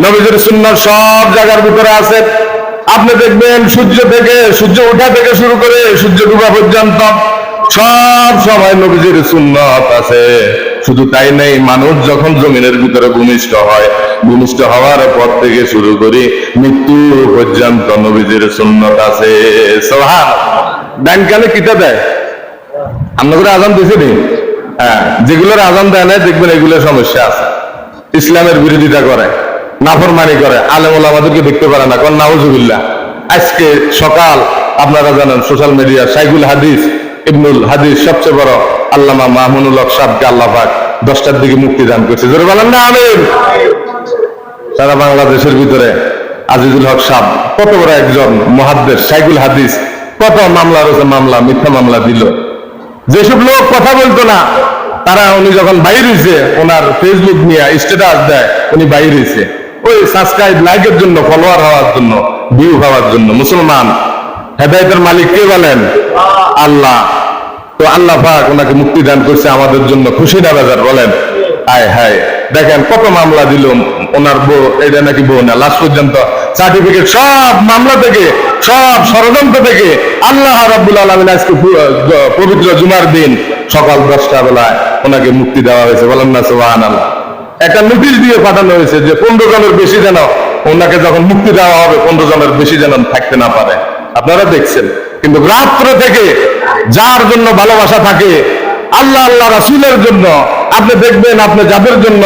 নবীজির সুন্নাহ সব জায়গার ভিতরে আছে। আপনি দেখবেন সূর্য থেকে, সূর্য ওঠা থেকে শুরু করে সূর্য ডুবা পর্যন্ত সব সময় নবীজির সুন্নত আছে। শুধু তাই নেই, মানুষ যখন জমিনের ভিতরে ভূমিষ্ঠ হয়, ভূমিষ্ঠ হওয়ার পর থেকে শুরু করে মৃত্যু পর্যন্ত নবীজির সুন্নত আছে। সোহান ডাইন কালে কিটা দেয়? আমরা করে আজান দিছি নি? হ্যাঁ যেগুলোর আজান দেয় না দেখবেন এগুলো সমস্যা আছে। ইসলামের বিরোধিতা করে। নাফরমানি করে, আলেম আমাদেরকে দেখতে পারে না। কোন নাউজুবিল্লাহ। আজকে সকাল, আপনারা জানেন, সোশ্যাল মিডিয়া সাইগুল হাদিস, ইবনুল হাদিস সবচেয়ে বড় আল্লামা মাহমুনুল হক সাহেবকে আল্লাহাক দশটার দিকে মুক্তি দান করছে। জোরে বলেন না, আমিন। সারা বাংলাদেশের ভিতরে আজিজুল হক সাহ কত বড় একজন মহাদ্দের সাইগুল হাদিস, কত মামলা রয়েছে, মামলা, মিথ্যা মামলা দিল। যেসব লোক কথা বলতো না, তারা উনি যখন বাইর হয়েছে ওনার ফেসবুক নিয়ে স্ট্যাটাস দেয়, উনি বাইর হয়েছে সাবস্ক্রাইব লাইকের জন্য ফলোয়ার হওয়ার জন্য ভিউ হওয়ার জন্য। মুসলমান হেদায়তের মালিক কে বলেন? আল্লাহ। তো আল্লাহ পাক ওনাকে মুক্তি দান করছে আমাদের জন্য। খুশি না বাজার? বলেন। আয় হায়। দেখেন কত মামলা দিল ওনার বউ এটা নাকি বউ না? লাস্ট পর্যন্ত সার্টিফিকেট সব মামলা থেকে সব ষড়যন্ত্র থেকে আল্লাহ রাব্বুল আলমিন আজকে পবিত্র জুমার দিন সকাল দশটা বেলায় ওনাকে মুক্তি দেওয়া হয়েছে। বলেন না সোহান আল্লাহ একটা নোটিশ দিয়ে পাঠানো হয়েছে যে পনেরো জনের বেশি যেন ওনাকে যখন মুক্তি দেওয়া হবে, পনেরো জনের বেশি যেন থাকতে না পারে। আপনারা দেখছেন। কিন্তু রাত্র থেকে যার জন্য ভালোবাসা থাকে, আল্লাহ আল্লাহ রাসুলের জন্য, আপনি দেখবেন, আপনি যাদের জন্য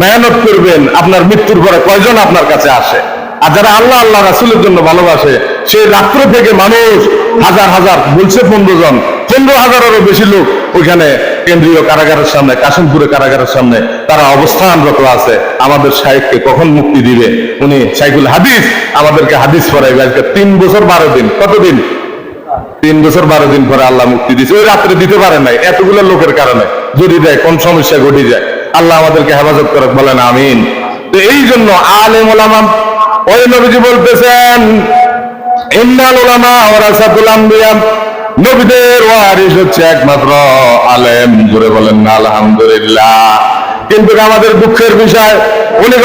মেহনত করবেন, আপনার মৃত্যুর পরে কয়জন আপনার কাছে আসে? আর যারা আল্লাহ আল্লাহ রাসুলের জন্য ভালোবাসে সেই রাত্র থেকে মানুষ হাজার হাজার, বলছে পনেরো জন, পনেরো হাজারেরও বেশি লোক ওইখানে কেন্দ্রীয় কারাগারের সামনে কাশিমপুরে কারাগারের সামনে তারা অবস্থানরত আছে। আমাদের শাহেককে কখন মুক্তি দিবে? উনি সাইকুল হাদিস, আমাদেরকে হাদিস পড়াইবে আজকে তিন বছর বারো দিন। কতদিন তিন বছর বারো দিন পরে আল্লাহ মুক্তি দিচ্ছে ওই রাত্রে দিতে পারে নাই, এতগুলো লোকের কারণে। যদি দেয়, কোন সমস্যা ঘটে যায়? আল্লাহ আমাদেরকে হেফাজত করে বলেন আমিন। তো এই জন্য আলেম ওলামা ওই নবীজি বলতেছেন, ইন্নাল ওলামা নবীদের হচ্ছে একমাত্র আলেম। জুড়ে বলেন, আলহামদুলিল্লাহ। কিন্তু আমাদের দুঃখের বিষয়, উনি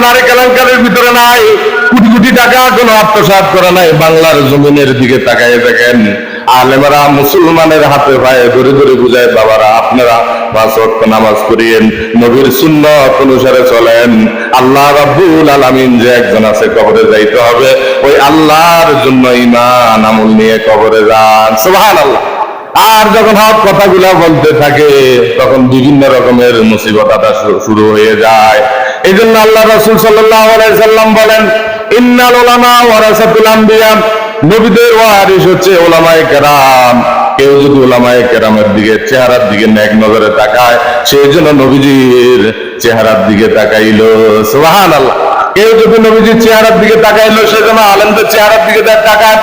নারী টাকা কোনো আত্মসাৎ করে নাই, বাংলার জমিনের দিকে তাকায় দেখেন। আলেমরা মুসলমানের হাতে ভাই ধরে ধরে বুঝায়, বাবারা, আপনারা পাঁচ ওয়াক্ত নামাজ পড়িয়েন, নবীর সুন্নত অনুসারে চলেন। আল্লাহ রাব্বুল আলামিন যে একজন আছে কবরে যাইতে হবে। ওই আল্লাহর জন্য ইমান আমল নিয়ে কবরে যান। সুবহানাল্লাহ। আর যখন হক কথাগুলা বলতে থাকে, তখন বিভিন্ন রকমের মুসিবত শুরু হয়ে যায়। এই জন্য আল্লাহ রসুল সাল্লাম বলেন, ইন্নাল ওলামা ওয়ারাসাতুল নবীদের ওয়ারিস হচ্ছে ওলামায় কেরাম। কেউ যদি ওলামায় কেরামের দিকে চেহারার দিকে ন্যাক নজরে তাকায়, সেই জন্য নবীজির চেহারার দিকে তাকাইলো সোহান আল্লাহ কেউ যদি নবীজির চেহারার দিকে তাকাইলো সেজন্য আলমদের চেহারার দিকে তাকায়।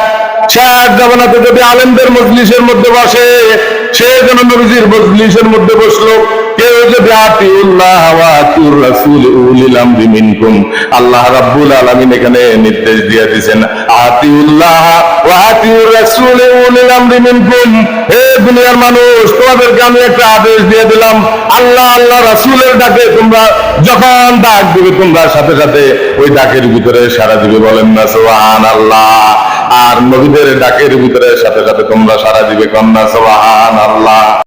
আল্লাহ এখানে নির্দেশ দিয়ে হে দুনিয়ার মানুষ, তোমাদেরকে আমি একটা আদেশ দিয়ে দিলাম। আল্লাহ আল্লাহ রাসূলের ডাকে তোমরা যখন ডাক দিবে, তোমরা সাথে সাথে ওই ডাকের ভিতরে সারা দিবে বলেন না, সুবহানাল্লাহ। আর নবীদের ডাকের ভিতরে সাথে সাথে তোমরা সারা দিবে কন্যা সোহান আল্লাহ